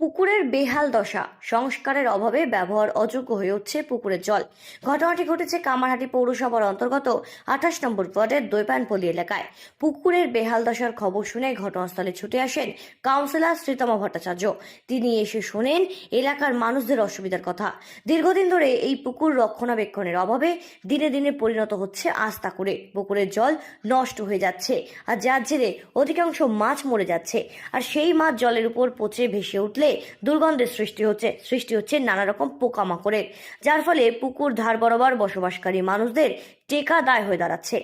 পুকুরের বেহাল দশা, সংস্কারের অভাবে ব্যবহার অযোগ্য হয়ে উঠছে পুকুরের জল। ঘটনাটি ঘটেছে কামারহাটি পৌরসভার অন্তর্গত আঠাশ নম্বর ওয়ার্ডের দৈপানপল্লী এলাকায়। পুকুরের বেহাল দশার খবর শুনে ঘটনাস্থলে ছুটে আসেন কাউন্সিলর শ্রীতমা ভট্টাচার্য। তিনি এসে শোনেন এলাকার মানুষদের অসুবিধার কথা। দীর্ঘদিন ধরে এই পুকুর রক্ষণাবেক্ষণের অভাবে দিনে দিনে পরিণত হচ্ছে আস্তা করে। পুকুরের জল নষ্ট হয়ে যাচ্ছে আর যার জেরে অধিকাংশ মাছ মরে যাচ্ছে। আর সেই মাছ জলের উপর পচে ভেসে উঠলে দুর্গন্ধের সৃষ্টি হচ্ছে সৃষ্টি হচ্ছে নানা রকম পোকামাকড়ের, যার ফলে পুকুর ধার বরাবর বসবাসকারী মানুষদের টেকা দায় হয়ে দাঁড়াচ্ছে।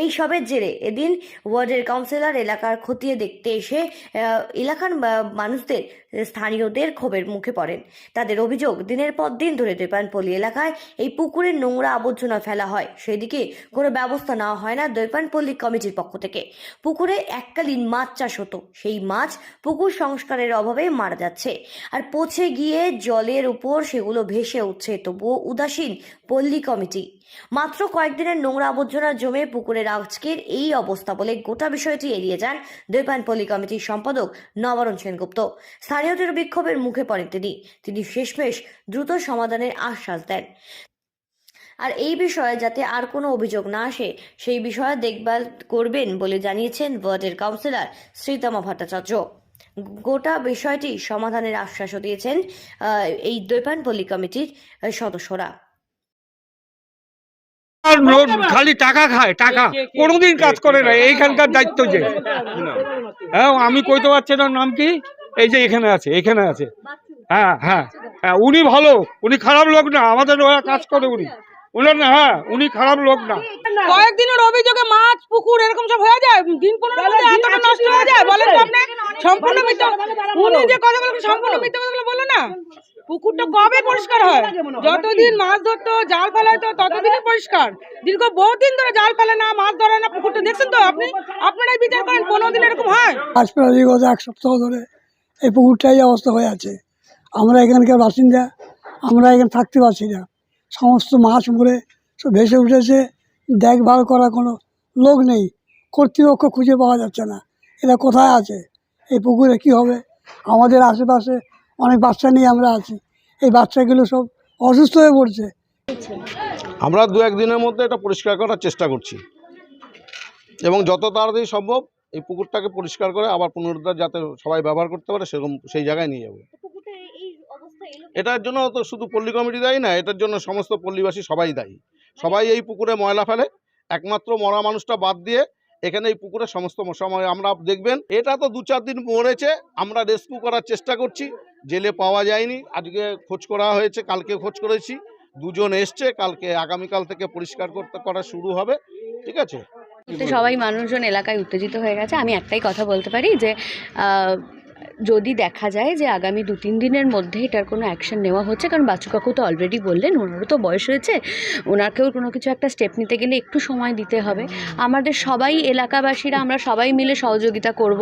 এই সবের জেরে এদিন ওয়ার্ডের কাউন্সিলর এলাকার খতিয়ে দেখতে এসে এলাকার মানুষদের স্থানীয়দের ক্ষোভের মুখে পড়েন। তাদের অভিযোগ, দিনের পর দিন ধরে দৈপানপল্লী এলাকায় এই পুকুরের নোংরা আবর্জনা ফেলা হয়। সেদিকে কোনো ব্যবস্থা নেওয়া হয় না দৈপানপল্লী কমিটির পক্ষ থেকে। পুকুরে এককালীন মাছ চাষ হতো। সেই মাছ পুকুর সংস্কারের অভাবে মারা যাচ্ছে। আর পচে গিয়ে জলের উপর সেগুলো ভেসে উঠছে, তবুও উদাসীন পল্লী কমিটি। মাত্র কয়েকদিনের নোংরা আবর্জনা জমে পুকুরের আজকের এই অবস্থা বলে গোটা বিষয়টি এড়িয়ে যান দৈপানপল্লী কমিটির সম্পাদক নবরণ সেনগুপ্ত। স্থানীয়দের বিক্ষোভের মুখে পড়েন তিনি তিনি শেষমেশ দ্রুত সমাধানের আশ্বাস দেন আর এই বিষয়ে যাতে আর কোনো অভিযোগ না আসে সেই বিষয়ে দেখভাল করবেন বলে জানিয়েছেন ওয়ার্ডের কাউন্সিলর শ্রীতমা ভট্টাচার্য গোটা বিষয়টি সমাধানের আশ্বাসও দিয়েছেন এই দৈপানপল্লী কমিটির সদস্যরা লোক খালি টাকা খায় টাকা কোনোদিন কাজ করে না এইখানকার দায়িত্ব যে হ্যাঁ আমি কইতে পারছি না নাম কি এই যে এখানে আছে এখানে আছে। হ্যাঁ হ্যাঁ হ্যাঁ উনি ভালো উনি খারাপ লোক না আমাদের ওরা কাজ করে উনি। উনার না হ্যাঁ উনি খারাপ লোক না। কয়েকদিনের অভিযোগে মাছ পুকুর এরকম সব হয়ে যায়? দিন পনেরো মধ্যে এতটা নষ্ট হয়ে যায়? বলেন তো আপনি। সম্পূর্ণ মিথ্যা উনি যে কথাগুলো সম্পূর্ণ মিথ্যা কথাগুলো বলল না? পুকুরটা কবে পরিষ্কার হয়? যতদিন মাছ ধরতো জাল ফেলাইতো ততদিনই পরিষ্কার। দীর্ঘ বহুদিন ধরে জাল ফেলে না মাছ ধরে না পুকুরটা দেখছেন তো আপনি? আপনারাই বিচার করেন পনেরো দিন এরকম হয়? এক সপ্তাহ ধরে এই পুকুরটাই অবস্থা হয়ে আছে। আমরা এখানকার বাসিন্দা, আমরা এখানে থাকতে পারছি না। সমস্ত মাছ মরে সব ভেসে উঠেছে। দেখভাল করার কোনো লোক নেই। কর্তৃপক্ষ খুঁজে পাওয়া যাচ্ছে না। এটা কোথায় আছে? এই পুকুরে কি হবে? আমাদের আশেপাশে অনেক বাচ্চা নিয়ে আমরা আছি। এই বাচ্চাগুলো সব অসুস্থ হয়ে পড়ছে। আমরা দু একদিনের মধ্যে এটা পরিষ্কার করার চেষ্টা করছি। এবং যত তাড়াতাড়ি সম্ভব এই পুকুরটাকে পরিষ্কার করে আবার পুনরুদ্ধার যাতে সবাই ব্যবহার করতে পারে সেরকম সেই জায়গায় নিয়ে যাব। এটার জন্য তো শুধু পল্লী কমিটি দায়ী না এটার জন্য সমস্ত পল্লীবাসী সবাই দায়ী। সবাই এই পুকুরে ময়লা ফেলে একমাত্র মরা মানুষটা বাদ দিয়ে এখানে এই পুকুরে সমস্ত সময় আমরা দেখবেন এটা তো দু চার দিন মরেছে আমরা রেস্কিউ করার চেষ্টা করছি জেলে পাওয়া যায়নি আজকে খোঁজ করা হয়েছে কালকে খোঁজ করেছি দুজন এসছে কালকে আগামীকাল থেকে পরিষ্কার করতে করা শুরু হবে ঠিক আছে? তো সবাই মানুষজন এলাকায় উত্তেজিত হয়ে গেছে। আমি একটাই কথা বলতে পারি যে যদি দেখা যায় যে আগামী দু তিন দিনের মধ্যে এটার কোনো অ্যাকশন নেওয়া হচ্ছে কারণ বাচ্চু কাকু তো অলরেডি বললেন ওনারও তো বয়স হয়েছে ওনাকেও কোনো কিছু একটা স্টেপ নিতে গেলে একটু সময় দিতে হবে। আমাদের সবাই এলাকাবাসীরা আমরা সবাই মিলে সহযোগিতা করব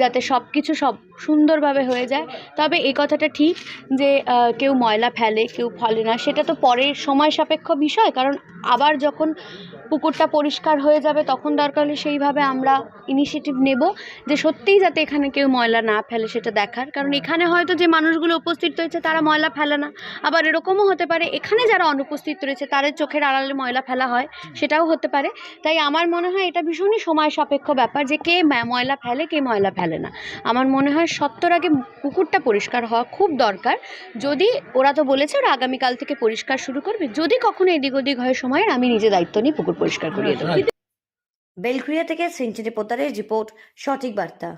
যাতে সব কিছু সব সুন্দরভাবে হয়ে যায়। তবে এই কথাটা ঠিক যে কেউ ময়লা ফেলে কেউ ফলে না সেটা তো পরের সময় সাপেক্ষ বিষয় কারণ আবার যখন পুকুরটা পরিষ্কার হয়ে যাবে, তখন দরকার হলে সেইভাবে আমরা ইনিশিয়েটিভ নেব যে সত্যিই যাতে এখানে কেউ ময়লা না ফেলে সেটা দেখার। কারণ এখানে হয়তো যে মানুষগুলো উপস্থিত রয়েছে, তারা ময়লা ফেলে না। আবার এরকমও হতে পারে, এখানে যারা অনুপস্থিত রয়েছে, তাদের চোখের আড়ালে ময়লা ফেলা হয়, সেটাও হতে পারে। তাই আমার মনে হয় এটা ভীষণই সময় সাপেক্ষ ব্যাপার যে কে ময়লা ফেলে, কে ময়লা ফেলে না। আমার মনে হয় সত্তর আগে পুকুরটা পরিষ্কার হওয়া খুব দরকার। যদি, ওরা তো বলেছে ওরা আগামীকাল থেকে পরিষ্কার শুরু করবে। যদি কখনো এদিক ওদিক হয় সময়ের আমি নিজে দায়িত্ব নিয়ে পুকুর পরিষ্কার করিয়ে দেবো। বেলঘুরিয়া থেকে সেঞ্চুরি পোতারের রিপোর্ট, সঠিক বার্তা।